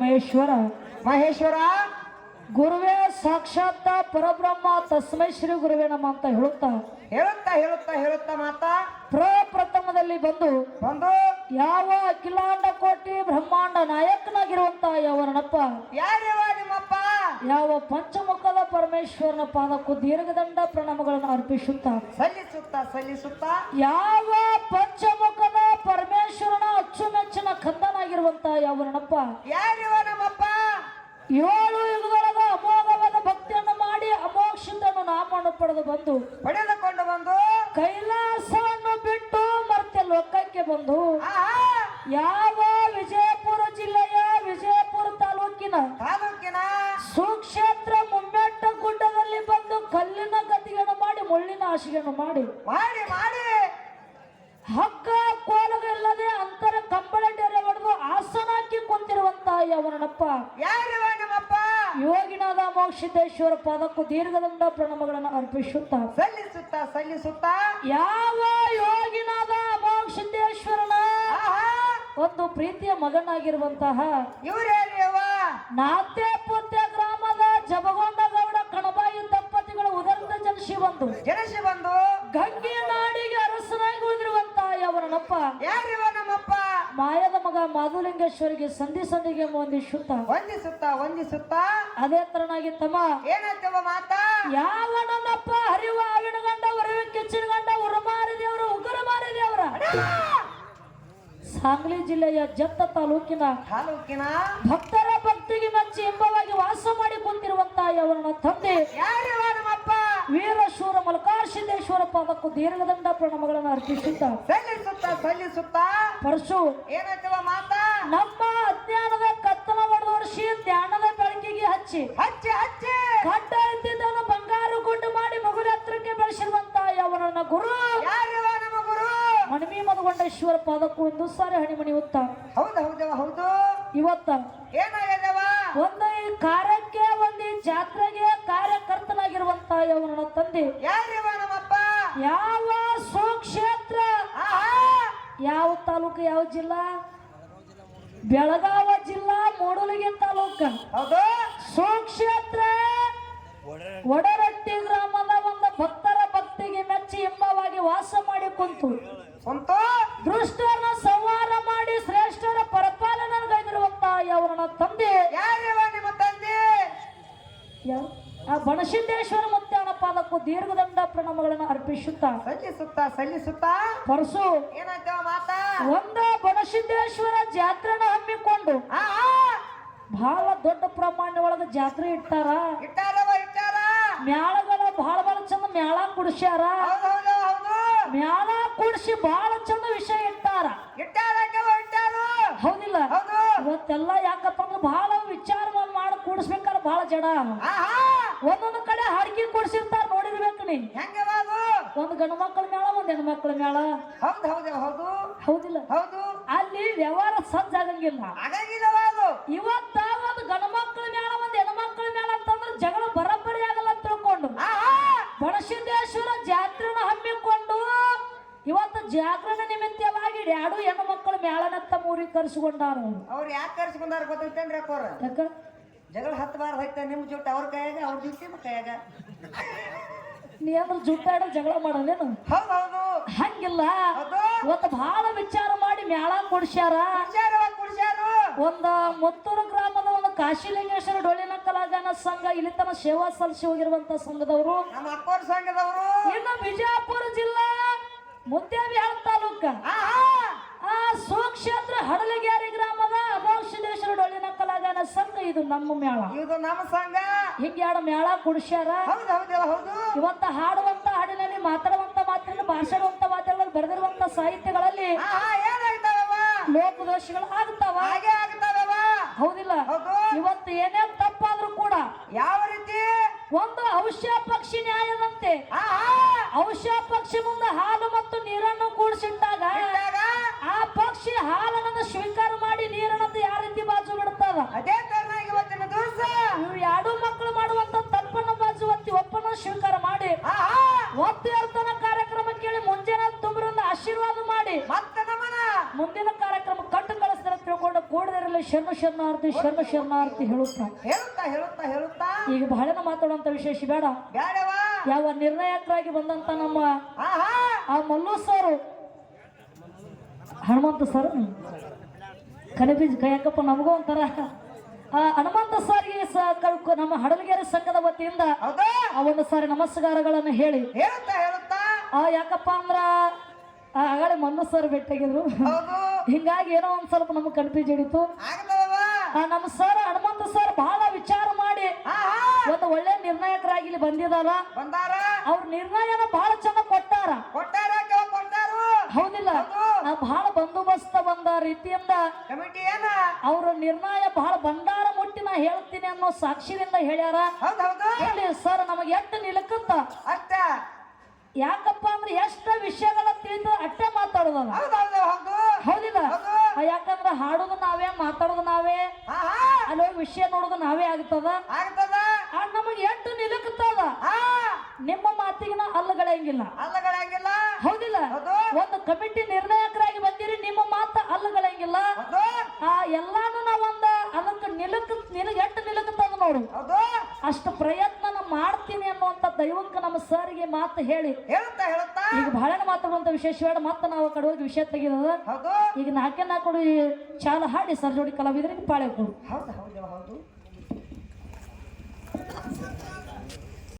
ಮಹೇಶ್ವರ. ಮಹೇಶ್ವರ? ಗುರುವೇ ಸಾಕ್ಷಾತ್ ಪರಬ್ರಹ್ಮ ತಸ್ಮೈ ಶ್ರೀ ಗುರುವೇ ನಮ್ಮ ಅಂತ ಹೇಳುತ್ತಾ? ಹೇಳುತ್ತಾ ಹೇಳುತ್ತಾ ಹೇಳುತ್ತಾ ಮಾತಾ? ಪ್ರಪ್ರಥಮದಲ್ಲಿ ಬಂದು ಬಂದು? ಯಾವ ಅಖಿಲಾಂಡ ಕೋಟಿ ಬ್ರಹ್ಮಾಂಡ ನಾಯಕನಾಗಿರುವಂತ ಯಾವನಪ್ಪ ಯಾರ್ಯವ ನಿಮ್ಮಪ್ಪ? ಯಾವ ಪಂಚಮುಖದ ಪರಮೇಶ್ವರನ ಪಾದಕ್ಕೂ ದೀರ್ಘದಂಡ ಪ್ರಣಾಮಗಳನ್ನು ಅರ್ಪಿಸುತ್ತಾ? ಸಲ್ಲಿಸುತ್ತಾ ಸಲ್ಲಿಸುತ್ತಾ? ಯಾವ ಕಂದನಾಗಿರುವಂತ ಯಾವನಪ್ಪ ಯಾರಿವ ನಮ್ಮಪ್ಪ? ಏಳು ಯುಗದೊಳಗ ಅಮೋಘವಾದ ಭಕ್ತಿಯನ್ನು ಮಾಡಿ ಅಮೋಕ್ಷಿತನು ನಾಮವನ್ನು ಪಡೆದು ಬಂದು ಪಡೆದುಕೊಂಡು ಬಂದು ಕೈಲಾಸವನ್ನು ಬಿಟ್ಟು ಮತ್ತೆ ಲೋಕಕ್ಕೆ ಬಂದು ಆ ಯಾವ ವಿಜಯಪುರ ಜಿಲ್ಲೆಯ ವಿಜಯಪುರ ತಾಲೂಕಿನ ತಾಲೂಕಿನ ಸುಕ್ಷೇತ್ರ ಮುಮ್ಮೆಟ್ಟ ಗುಡ್ಡದಲ್ಲಿ ಬಂದು ಕಲ್ಲಿನ ಗತಿಯನ್ನು ಮಾಡಿ ಮುಳ್ಳಿನ ಆಶೆಯನ್ನು ಮಾಡಿ. ಮಾಡಿ ಮಾಡಿ. ಹಗ್ಗ ಕೋಲುಗಳಿಲ್ಲದೆ ಅಂತರ ಕಂಬಳ ಡೇರೆ ಹೊಡೆದು ಆಸನ ಹಾಕಿ ಕುಂತಿರುವಂತ ಯವನಪ್ಪ ಯಾರಿವ ನಿಮ್ಮಪ್ಪ? ಯೋಗಿನಾದ ಮೋಕ್ಷಿದ್ದೇಶ್ವರ ಪಾದಕ್ಕೂ ದೀರ್ಘದಂಡ ಪ್ರಣಮಗಳನ್ನು ಅರ್ಪಿಸುತ್ತಾ. ಸಲ್ಲಿಸುತ್ತಾ ಸಲ್ಲಿಸುತ್ತಾ? ಯಾವ ಯೋಗಿನಾದ ಮೋಕ್ಷಿದ್ದೇಶ್ವರನ ಒಂದು ಪ್ರೀತಿಯ ಮಗನಾಗಿರುವಂತಹ ಇವ್ರೇರಿಯವ ನಾತೆ ಪುತ್ಯ ಗ್ರಾಮದ ಜಬಗೊಂಡ ಗೌಡ ಕಣಬಾಯಿ ದಂಪತಿಗಳ ಉದರದ ಜನಿಸಿ ಬಂದು. ಜನಶಿ ಬಂದು? ಗಂಗೆ ನಾಡಿಗೆ ಅರಸನಾಗಿ ಉಳಿದಿರುವಂತಹ ಯವನಪ್ಪ ಯಾರಿವ ನಮ್ಮಪ್ಪ? ಮಾಯದ ಮಗ ಮಾಧುಲಿಂಗೇಶ್ವರಿಗೆ ಸಂಧಿ ಸಂಧಿಗೆ ವಂದಿಸುತ್ತ ವಂದಿಸುತ್ತಾ ವಂದಿಸುತ್ತಾ. ಅದೇ ತರನಾಗಿ ತಮ್ಮ. ಏನಂತವ ಮಾತಾ? ಯಾವ ನನ್ನಪ್ಪ ಹರಿವ ಅವಿಣಗಂಡ ಗಂಡ ಉರವಿ ಕೆಚ್ಚಿನ ಗಂಡ ಉರಮಾರಿ ದೇವರ ಉಗ್ರ ಮಾರಿ ದೇವರ ಸಾಂಗ್ಲಿ ಜಿಲ್ಲೆಯ ಜತ್ತ ತಾಲೂಕಿನ ತಾಲೂಕಿನ ಭಕ್ತರ ಭಕ್ತಿಗೆ ಮಚ್ಚಿ ಎಂಬವಾಗಿ ವಾಸ ಮಾಡಿ ಕುಂತಿರುವಂತಹ ಅವರನ್ನ ತಂದೆ. ನಮ್ಮಪ್ಪ ವೀರಶೂರ ಮಲ್ಕಾರ್ಸಿದ್ದೇಶ್ವರ ಪಾದಕ್ಕೂ ದೀರ್ಘದಂಡ ಪ್ರಣಾಮಗಳನ್ನು ಅರ್ಪಿಸುತ್ತ ಸಲ್ಲಿಸುತ್ತಾ ಸಲ್ಲಿಸುತ್ತಾ. ಪರಶು ಏನಾಯ್ತವ ಮಾತಾ? ನಮ್ಮ ಅಜ್ಞಾನದ ಕತ್ತಲ ಒಡೆದೋರ್ಸಿ ಧ್ಯಾನದ ಬೆಳಕಿಗೆ ಹಚ್ಚಿ. ಹಚ್ಚಿ ಹಚ್ಚಿ. ಗಡ್ಡ ಎದ್ದಿದ್ದನ್ನು ಬಂಗಾರು ಗುಡ್ಡು ಮಾಡಿ ಮಗುರ ಹತ್ರಕ್ಕೆ ಬೆಳೆಸಿರುವಂತ ಯಾವನನ್ನ ಗುರು. ಯಾರಿವ ನಮ್ಮ ಗುರು? ಮಣಿಮಿ ಮಧುಗೊಂಡೇಶ್ವರ ಪಾದಕ್ಕೂ ಒಂದು ಸಾರಿ ಹಣಿಮಣಿ ಉತ್ತ ಹೌದು ಹೌದವ ಹೌದು. ಇವತ್ತ ಏನಾಗ್ಯದವ? ಒಂದು ಈ ಕಾರ್ಯಕ್ಕೆ ಒಂದು ಜಾತ್ರೆಗೆ ಜಾತ್ರೆಗೆ ಕಾರ್ಯಕರ್ತನಾಗಿರುವಂತ ಯವನ ತಂದೆ ಯಾವ ಸುಕ್ಷೇತ್ರ ಯಾವ ತಾಲೂಕು ಯಾವ ಜಿಲ್ಲಾ? ಬೆಳಗಾವ ಜಿಲ್ಲಾ ಮೂಡಲಗಿ ತಾಲೂಕ. ಸುಕ್ಷೇತ್ರ ಒಡರಟ್ಟಿ ಗ್ರಾಮದ ಒಂದು ಭಕ್ತರ ಭಕ್ತಿಗೆ ಮೆಚ್ಚಿ ಇಂಬವಾಗಿ ವಾಸ ಮಾಡಿ ಕುಂತು. ದೃಷ್ಟರ ಸಂವಾರ ಸಂಹಾರ ಮಾಡಿ ಶ್ರೇಷ್ಠರ ಪರಪಾಲನೆ ತಂದೆ. ತಂದೆ? ಯಾವ- ಆ ಬನಸಿದ್ದೇಶ್ವರ ಮತ್ತೆ ಅವನ ಪಾದಕ್ಕೂ ದೀರ್ಘದಂಡ ಪ್ರಣಾಮಗಳನ್ನು ಅರ್ಪಿಸುತ್ತಾ. ಸಲ್ಲಿಸುತ್ತಾ ಸಲ್ಲಿಸುತ್ತಾ. ಪರಸು ಏನಕ್ಕ ಮಾತಾ? ಒಂದ ಬನಸಿದ್ದೇಶ್ವರ ಜಾತ್ರೆನ ಹಮ್ಮಿಕೊಂಡು ಬಹಳ ದೊಡ್ಡ ಪ್ರಮಾಣ ಒಳಗ ಜಾತ್ರೆ ಇಟ್ಟಾರ. ಇಟ್ಟಾರವ ಇಟ್ಟಾರ. ಮ್ಯಾಳಗಳ ಬಹಳ ಬಹಳ ಚಂದ ಮ್ಯಾಳ ಕುಡಿಸ್ಯಾರ. ಮ್ಯಾಳ ಕುಡಿಸಿ ಬಹಳ ಚಂದ ವಿಷಯ ಇಟ್ಟಾರ. ಹೌದಿಲ್ಲ? ಹೌದು. ಇವತ್ತೆಲ್ಲ ಯಾಕಪ್ಪ ಅಂದ್ರೆ ಬಹಳ ವಿಚಾರ ಮಾಡಿ ಕೂಡಿಸ್ಬೇಕಾದ್ರೆ ಬಹಳ ಜಡ ಒಂದೊಂದು ಕಡೆ ಹಾಡ್ಕಿ ಕೊಡ್ಸಿರ್ತಾರ ನೋಡಿರ್ಬೇಕು ನೀ ಒಂದ್ ಅದು ಒಂದು ಗಂಡು ಮಕ್ಕಳ ಮೇಳ ಒಂದು ಹೆಣ್ಣು ಮಕ್ಕಳ ಮೇಳ ಹೌದು ಹೌದು ಹೌದು. ಹೌದಿಲ್ಲ. ಹೌದು. ಅಲ್ಲಿ ವ್ಯವಹಾರ ಸಜ್ಜಾಗಂಗಿಲ್ಲ ಆಗಂಗಿಲ್ಲವ ಅದು. ಇವತ್ತ ಒಂದು ಗಂಡು ಮಕ್ಕಳ ಮೇಳ ಒಂದು ಹೆಣ್ಣು ಮಕ್ಕಳ ಮೇಳ ಅಂತಂದ್ರೆ ಜಗಳ ಬರಬ್ಬರಿ ಆಗಲ್ಲ ಅಂತ ತಿಳ್ಕೊಂಡು. ಬಣಸಿದ್ದೇಶ್ವರ ಜಾತ್ರೆನ ಹಮ್ಮಿಕೊಂಡು ಇವತ್ತು ಜಾಗರಣ ನಿಮಿತ್ತವಾಗಿ ಎರಡು ಹೆಣ್ಣು ಮಕ್ಕಳು ಮೇಳನತ್ತ ಮೂರಿಗೆ ಕರೆಸಿಕೊಂಡಾರು ಅವ್ರು. ಯಾಕೆ ಕರ್ಸ್ಕೊಂಡಾರ ಗೊತ್ತೈತೆ ಅಕ್ಕೋರ ಯಾಕ? ಜಗಳ ಹತ್ತು ಬಾರ ನಿಮ್ಮ ನಿಮ್ ಜೊತೆ ಅವ್ರ ಕೈಯಾಗ ಅವ್ರ ನಿಮ್ಮ ಕೈಯಾಗ. ನೀ ಅಂದ್ರೆ ಜುಟ್ಟಾಡ ಜಗಳ ಮಾಡೋದೇನು ಹೌದು ಹೌದು ಹಂಗಿಲ್ಲ. ಹೌದು. ಇವತ್ತು ಬಹಳ ವಿಚಾರ ಮಾಡಿ ಮ್ಯಾಳ ಕೊಡ್ಸ್ಯಾರ. ಕುಡ್ಸ್ಯಾರವ ಕುಡ್ಸ್ಯಾರು. ಒಂದ ಮುತ್ತೂರು ಗ್ರಾಮದ ಒಂದು ಕಾಶಿಲಿಂಗೇಶ್ವರ ಡೊಳ್ಳಿನ ಕಲಾಗಾನ ಸಂಘ ಇಲ್ಲಿ ತನ ಸೇವಾ ಸಲ್ಲಿಸಿ ಹೋಗಿರುವಂತ ಸಂಘದವರು. ನಮ್ಮ ಅಕ್ಕೋರ್ ಸಂಘದವರು. ಇನ್ನು ಬಿಜಾಪುರ ಜಿಲ್ಲಾ ಮುದ್ದೇಬಿಹಾಳ ತಾಲೂಕ. ಆ ಆ ಸೋಕ್ಷೇತ್ರ ಹಡಲಿಗೆ ಕಲಾಗಾನ ಸಂಘ ಇದು ನಮ್ಮ ಮೇಳ. ಇದು ನಮ್ಮ ಸಂಘ. ಹಿಂಗೆ ಎರಡು ಮೇಳ ಕುಡಿಸ್ಯಾರ. ಹೌದು ಹೌದು ಹೌದು. ಇವತ್ತ ಹಾಡುವಂತ ಹಾಡಿನಲ್ಲಿ ಮಾತಾಡುವಂತ ಮಾತಿನಲ್ಲಿ ಭಾಷಣವಂತ ಮಾತುಗಳಲ್ಲಿ ಬರೆದಿರುವಂತ ಸಾಹಿತ್ಯಗಳಲ್ಲಿ ಲೋಪದೋಷಗಳು ಆಗ್ತಾವ. ಹಾಗೆ ಹೌದಿಲ್ಲ. ಇವತ್ತು ಏನೇನ್ ತಪ್ಪಾದ್ರೂ ಕೂಡ ಯಾವ ರೀತಿ? ಒಂದು ಔಷಧ ಪಕ್ಷಿ ನ್ಯಾಯದಂತೆ ಆ ಔಷಧ ಪಕ್ಷಿ ಮುಂದೆ ಹಾಲು ಮತ್ತು ನೀರನ್ನು ಕೂಡಿಸಿಟ್ಟಾಗ ಆ ಪಕ್ಷಿ ಹಾಲನ್ನು ಸ್ವೀಕಾರ ಮುಂದಿನ ಕಾರ್ಯಕ್ರಮ ಕಟ್ಟು ಕಳಿಸ್ತಾರೆ ತಿಳ್ಕೊಂಡು ಕೂಡದಿರಲಿ ಶರ್ಮ ಶರಣಾರ್ಥಿ ಶರ್ಮ ಶರಣಾರ್ಥಿ ಹೇಳುತ್ತಾ? ಹೇಳುತ್ತಾ ಹೇಳುತ್ತಾ ಹೇಳುತ್ತಾ? ಈಗ ಬಹಳನ ಮಾತಾಡುವಂತ ವಿಶೇಷ ಬೇಡ. ಬೇಡವಾ? ಯಾವ ನಿರ್ಣಾಯಕರಾಗಿ ಬಂದಂತ ನಮ್ಮ ಆ ಮಲ್ಲು ಸರ್ ಹನುಮಂತ ಸರ್? ಕನಬೀಜ್ ಕೈಯಕ್ಕಪ್ಪ ನಮಗೂ ಒಂಥರ. ಆ ಹನುಮಂತ ಸರ್ಗೆ ನಮ್ಮ ಹಡಲಗೆರೆ ಸಂಘದ ವತಿಯಿಂದ ಆ ಒಂದು ಸಾರಿ ನಮಸ್ಕಾರಗಳನ್ನು ಹೇಳಿ. ಹೇಳುತ್ತಾ ಹೇಳುತ್ತಾ? ಆ ಯಾಕಪ್ಪ ಅಂದ್ರ ಆಗಲೇ ಮಲ್ಲು ಸರ್ ಭೇಟಿಯಾಗಿದ್ರು ಹಿಂಗಾಗಿ ಏನೋ ಒಂದ್ ಸ್ವಲ್ಪ ನಮ್ಗೆ ಕನ್ಫ್ಯೂಸ್ ಹಿಡಿತು ನಮ್ಮ ಸರ್ ಹನುಮಂತ ಸರ್ ಬಹಳ ವಿಚಾರ ಮಾಡಿ. ಒಂದು ಒಳ್ಳೆ ನಿರ್ಣಾಯಕರಾಗಿ ಇಲ್ಲಿ ಬಂದಿದಾರ. ಬಂದಾರ. ಅವ್ರ ನಿರ್ಣಯನ ಬಹಳ ಚೆನ್ನಾಗಿ ಕೊಟ್ಟಾರ. ಹೌದಿಲ್ಲ. ಬಹಳ ಬಂದೋಬಸ್ತ ಬಂದ ರೀತಿಯಿಂದ ಅವ್ರ ನಿರ್ಣಯ ಬಹಳ ಭಂಡಾರ ಮುಟ್ಟಿ ನಾ ಹೇಳ್ತೀನಿ ಅನ್ನೋ ಸಾಕ್ಷಿಯಿಂದ ಹೇಳ್ಯಾರ. ಸರ್ ನಮಗೆ ಎಷ್ಟು ನಿಲಕತ್ತ? ಯಾಕಪ್ಪ ಅಂದ್ರೆ ಎಷ್ಟ ವಿಷಯಗಳ ತಿಳಿದು ಅಟ್ಟೆ ಮಾತಾಡೋದಲ್ಲ ಹೌದು. ಹೌದಿಲ್ಲ? ಯಾಕಂದ್ರೆ ಹಾಡೋದು ನಾವೇ ಮಾತಾಡೋದು ನಾವೇ. ಅಲ್ಲೋ ವಿಷಯ ನೋಡೋದು ನಾವೇ ಆಗ್ತದ? ನಮಗೆ ಎಷ್ಟು ನಿಲಕತ್ತದ? ಆ ನಿಮ್ಮ ಮಾತಿಗಿನ ಅಲ್ಲಗಳಂಗಿಲ್ಲ. ಅಲ್ಲಗಳಂಗಿಲ್ಲ. ಹೌದಿಲ್ಲ? ಹೌದು. ಒಂದು ಕಮಿಟಿ ನಿರ್ಣಾಯಕರಾಗಿ ಬಂದಿರಿ ನಿಮ್ಮ ಮಾತ ಅಲ್ಲಗಳಂಗಿಲ್ಲ ಹೌದು ಆ ಎಲ್ಲಾನು ನಾವೊಂದ ಅದಕ್ಕೆ ನಿಲಕ ನಿನಗೆ ಎಷ್ಟು ನಿಲಕತ್ತದ ನೋಡು ಹೌದು ಅಷ್ಟು ಪ್ರಯತ್ನ ನಾ ಅನ್ನುವಂತ ನಮ್ಮ ಸರ್ಗೆ ಮಾತು ಹೇಳಿ. ಹೇಳುತ್ತಾ ಹೇಳುತ್ತಾ ಈಗ ಬಹಳ ಮಾತಾಡುವಂತ ವಿಶೇಷವಾದ ಮತ್ತೆ ನಾವು ಕಡೆ ಹೋಗಿ ವಿಷಯ ತೆಗೆದ ಹೌದು. ಈಗ ನಾಲ್ಕೇ ನಾಲ್ಕು ಚಾಲ ಹಾಡಿ ಸರ್ ಜೋಡಿ ಕಲಾವಿದರಿಗೆ ಪಾಳೆ ಕೊಡು. ಹೌದು ಹೌದು ಹೌದು.